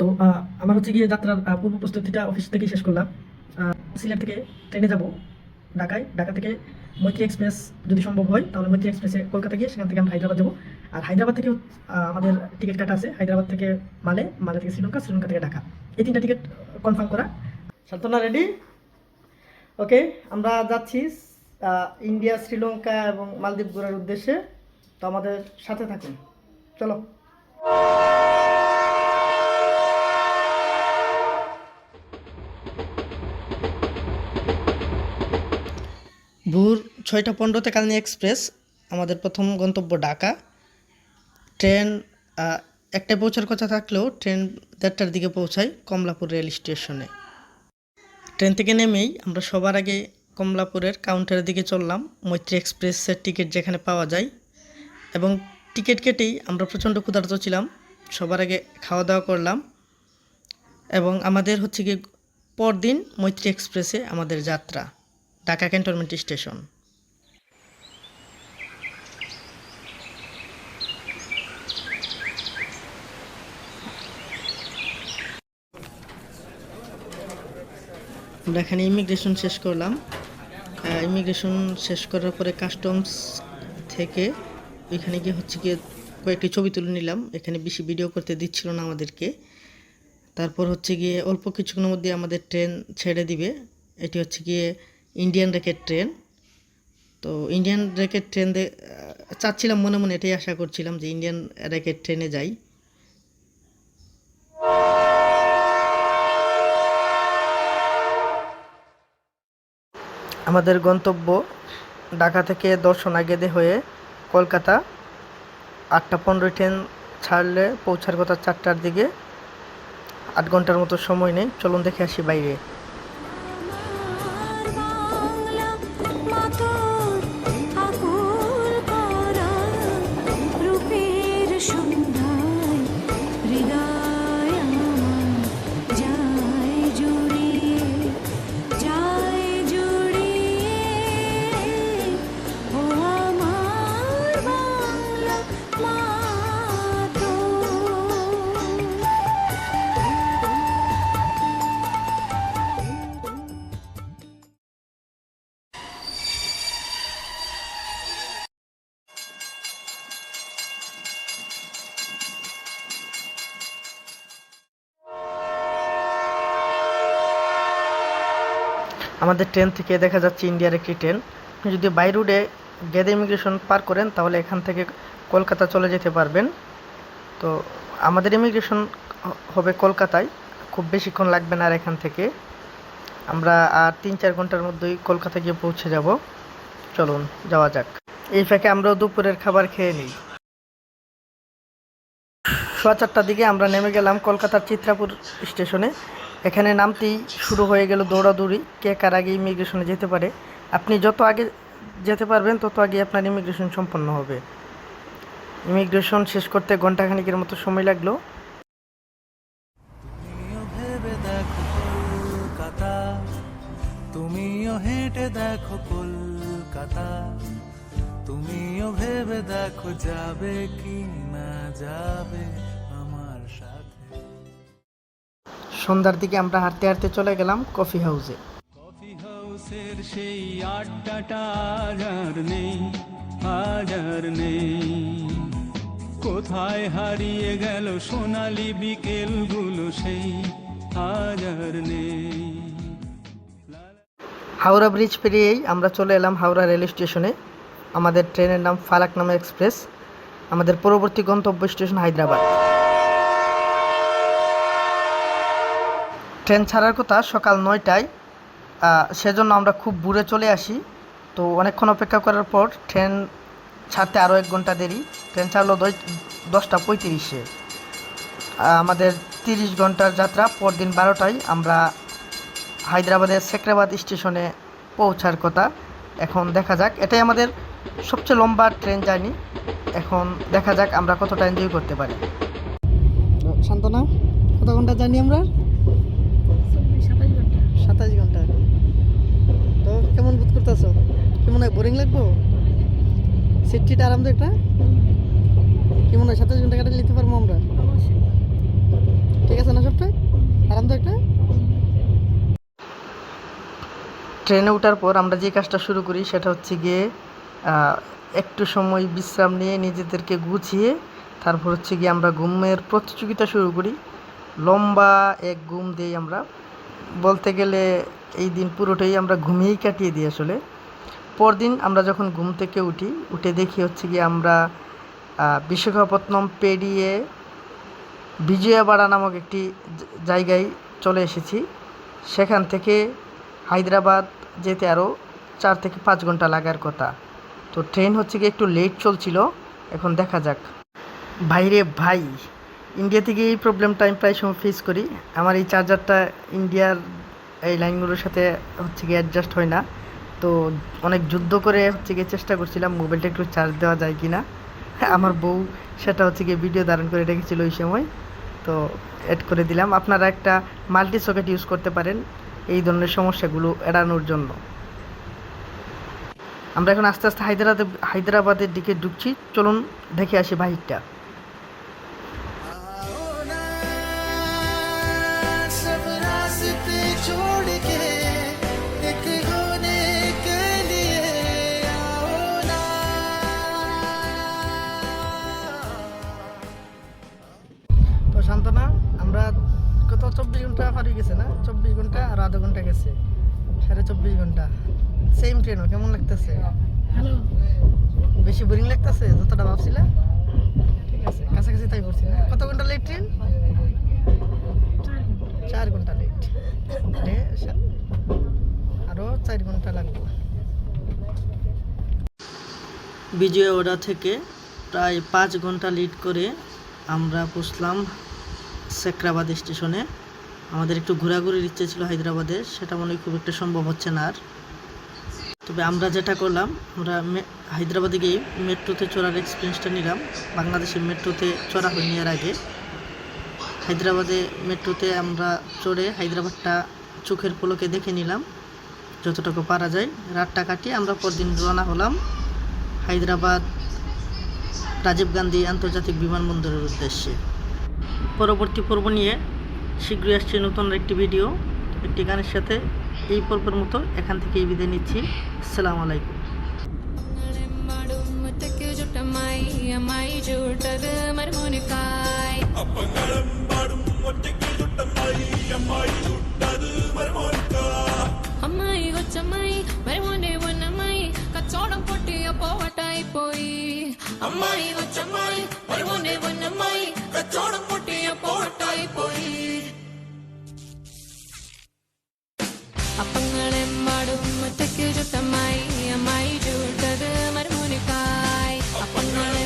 তো আমার হচ্ছে গিয়ে যাত্রার পূর্ব প্রস্তুতিটা অফিস থেকেই শেষ করলাম। সিলেট থেকে ট্রেনে যাব ঢাকায়। ঢাকা থেকে মৈত্রী এক্সপ্রেস যদি সম্ভব হয়, তাহলে মৈত্রী এক্সপ্রেসে কলকাতা গিয়ে সেখান থেকে আমরা হায়দ্রাবাদ যাব। আর হায়দ্রাবাদ থেকে আমাদের টিকিট কাটা আছে। হায়দ্রাবাদ থেকে মালে মালে থেকে শ্রীলঙ্কা শ্রীলঙ্কা থেকে ঢাকা। এই তিনটা টিকিট কনফার্ম করা। সান্তনা রেডি ওকে আমরা যাচ্ছি ইন্ডিয়া, শ্রীলঙ্কা এবং মালদ্বীপ ঘোরার উদ্দেশ্যে। তো আমাদের সাথে থাকুন। চলো। ভোর ছয়টা পনেরোতে কালনি এক্সপ্রেস, আমাদের প্রথম গন্তব্য ঢাকা। ট্রেন একটায় পৌঁছার কথা থাকলেও ট্রেন দেড়টার দিকে পৌঁছায় কমলাপুর রেল স্টেশনে। ট্রেন থেকে নেমেই আমরা সবার আগে কমলাপুরের কাউন্টারের দিকে চললাম, মৈত্রী এক্সপ্রেসের টিকিট যেখানে পাওয়া যায়। এবং টিকিট কেটেই আমরা প্রচণ্ড ক্ষুধার্ত ছিলাম, সবার আগে খাওয়া দাওয়া করলাম। এবং আমাদের হচ্ছে গিয়ে পরদিন মৈত্রী এক্সপ্রেসে আমাদের যাত্রা। Dhaka cantonment station. আমরা এখানে ইমিগ্রেশন শেষ করলাম। ইমিগ্রেশন শেষ করার পরে কাস্টমস থেকে এখানে গিয়ে হচ্ছে গিয়ে কয়েকটি ছবি তুলে নিলাম। এখানে বেশি ভিডিও করতে দিচ্ছিল না আমাদেরকে। তারপর হচ্ছে গিয়ে অল্প কিছুক্ষণের মধ্যে আমাদের ট্রেন ছেড়ে দিবে। এটি হচ্ছে গিয়ে ইন্ডিয়ান রেকেট ট্রেন তো ইন্ডিয়ান রেকেট ট্রেন চাচ্ছিলাম মনে মনে এটাই আশা করছিলাম যে ইন্ডিয়ান রেকেট ট্রেনে যাই। আমাদের গন্তব্য ঢাকা থেকে দর্শনাগেদে হয়ে কলকাতা। আটটা পনেরো ট্রেন ছাড়লে পৌঁছার কথা চারটার দিকে। আট ঘণ্টার মতো সময় নেই। চলুন দেখে আসি বাইরে। আমাদের ট্রেন থেকে দেখা যাচ্ছে ইন্ডিয়ার একটি ট্রেন যদি বাই রুটে গেদে ইমিগ্রেশন পার করেন, তাহলে এখান থেকে কলকাতা চলে যেতে পারবেন। তো আমাদের ইমিগ্রেশন হবে কলকাতায়। খুব বেশিক্ষণ লাগবে না আর এখান থেকে। আমরা আর তিন চার ঘণ্টার মধ্যেই কলকাতা গিয়ে পৌঁছে যাব। চলুন, যাওয়া যাক। এই ফাঁকে আমরাও দুপুরের খাবার খেয়ে নিই। সোয়া চারটার দিকে আমরা নেমে গেলাম কলকাতার চিত্রাপুর স্টেশনে। এখানে নামতেই শুরু হয়ে গেল দৌড়াদৌড়ি, কে কার আগে ইমিগ্রেশনে যেতে পারে। আপনি যত আগে যেতে পারবেন, তত আগে আপনার ইমিগ্রেশন সম্পন্ন হবে। ইমিগ্রেশন শেষ করতে ঘন্টাখানিকের মতো সময় লাগল। তুমিও হেঁটে দেখো কলকাতা। তুমিও ভেবে দেখো যাবে কি না যাবে। সন্ধ্যার দিকে আমরা হাঁটতে হাঁটতে চলে গেলাম কফি হাউসে। কফি হাউসের সেই আড্ডাটা আজ আর নেই আর নেই। কোথায় হারিয়ে গেল সোনালি বিকেলগুলো সেই আজ আর নেই। হাওড়া ব্রিজ পেরিয়েই আমরা চলে এলাম হাওড়া রেল স্টেশনে। আমাদের ট্রেনের নাম ফালাকনামা এক্সপ্রেস। আমাদের পরবর্তী গন্তব্য স্টেশন হায়দ্রাবাদ। ট্রেন ছাড়ার কথা সকাল নয়টায় সেজন্য আমরা খুব বুড়ে চলে আসি। তো অনেকক্ষণ অপেক্ষা করার পর ট্রেন ছাড়তে আরও এক ঘণ্টা দেরি। ট্রেন ছাড়লো দশ- দশটা পঁয়ত্রিশে। আমাদের তিরিশ ঘণ্টার যাত্রা, পরদিন বারোটায় আমরা হায়দ্রাবাদের সেক্রাবাদ স্টেশনে পৌঁছার কথা। এখন দেখা যাক, এটাই আমাদের সবচেয়ে লম্বা ট্রেন জার্নি। এখন দেখা যাক আমরা কতটা এনজয় করতে পারি। শান্তনা, কত ঘণ্টা জার্নি আমরা? মনে হয় বোরিং লাগবো? সিটটিটা আরামদায়ক না কি মনে হয় সাতাশ ঘণ্টা কাটা নিতে পারব আমরা? ঠিক আছে না সবটা? আরামদায়ক না ট্রেনে ওঠার পর আমরা যে কাজটা শুরু করি সেটা হচ্ছে গিয়ে একটু সময় বিশ্রাম নিয়ে নিজেদেরকে গুছিয়ে তারপর হচ্ছে গিয়ে আমরা ঘুমের প্রতিযোগিতা শুরু করি। লম্বা এক ঘুম দিয়ে আমরা। বলতে গেলে এই দিন পুরোটাই আমরা ঘুমিয়েই কাটিয়ে দিই আসলে। পরদিন আমরা যখন ঘুম থেকে উঠি, উঠে দেখি হচ্ছে গিয়ে আমরা বিশাখাপত্তনম পেরিয়ে বিজয়াবাড়া নামক একটি জায়গায় চলে এসেছি। সেখান থেকে হায়দ্রাবাদ যেতে আরও চার থেকে পাঁচ ঘণ্টা লাগার কথা। তো ট্রেন হচ্ছে গিয়ে একটু লেট চলছিল, এখন দেখা যাক। ভাইরে ভাই ইন্ডিয়া থেকে এই প্রবলেমটা আমি প্রায় সময় ফেস করি। আমার এই চার্জারটা ইন্ডিয়ার এই লাইনগুলোর সাথে হচ্ছে গিয়ে অ্যাডজাস্ট হয় না। তো অনেক যুদ্ধ করে হচ্ছে গিয়ে চেষ্টা করছিলাম মোবাইলটা একটু চার্জ দেওয়া যায় কি না আমার বউ সেটা হচ্ছে গিয়ে ভিডিও ধারণ করে রেখেছিল ওই সময়। তো অ্যাড করে দিলাম। আপনারা একটা মাল্টি সকেট ইউজ করতে পারেন এই ধরনের সমস্যাগুলো এড়ানোর জন্য। আমরা এখন আস্তে আস্তে হায়দ্রাবাদে হায়দ্রাবাদের দিকে ঢুকছি। চলুন দেখে আসি বাহিরটা। কত চব্বিশ ঘণ্টা পার গেছে না? চব্বিশ ঘণ্টা আর আধা ঘণ্টা গেছে। সাড়ে চব্বিশ ঘণ্টা। সেম ট্রেনও কেমন লাগতেছে? হ্যালো বেশি বোরিং লাগতেছে? যতটা ভাবছিলে ঠিক আছে কাছাকাছি তাই করছি না। কত ঘণ্টা লেট ট্রেন চার ঘণ্টা লেট আরও চার ঘণ্টা লাগবে। বিজয়ওয়াড়া থেকে প্রায় পাঁচ ঘণ্টা লিড করে আমরা পৌঁছলাম সেকরাবাদ স্টেশনে। আমাদের একটু ঘোরাঘুরির ইচ্ছে ছিল হায়দ্রাবাদে, সেটা মনে খুব একটা সম্ভব হচ্ছে না আর। তবে আমরা যেটা করলাম, আমরা হায়দ্রাবাদে গিয়ে মেট্রোতে চড়ার এক্সপিরিয়েন্সটা নিলাম। বাংলাদেশের মেট্রোতে চড়া হয়নি এর আগে। হায়দ্রাবাদে মেট্রোতে আমরা চড়ে হায়দ্রাবাদটা চোখের পলকে দেখে নিলাম, যতটুকু পারা যায়। রাতটা কাটিয়ে আমরা পরদিন রওনা হলাম হায়দ্রাবাদ রাজীব গান্ধী আন্তর্জাতিক বিমানবন্দরের উদ্দেশ্যে। পরবর্তী পর্ব নিয়ে শীঘ্রই আসছে নতুন একটি ভিডিও একটি গানের সাথে এই পর্বের মতো এখান থেকে এই বিদায় নিচ্ছি। আসসালাম আলাইকুম। அம்மாயி வச்சம்மாய் வருவோனே ஒன்னம்மாய் പടച്ചോടം പൊട്ടിയ പോട്ടായി പോയി. അപ്പങ്ങളെ മാടും ഒറ്റയ്ക്ക് ചുട്ടമായി അമ്മായി ചൂട്ടത് മരുമോനിക്കായി. അപ്പങ്ങളെ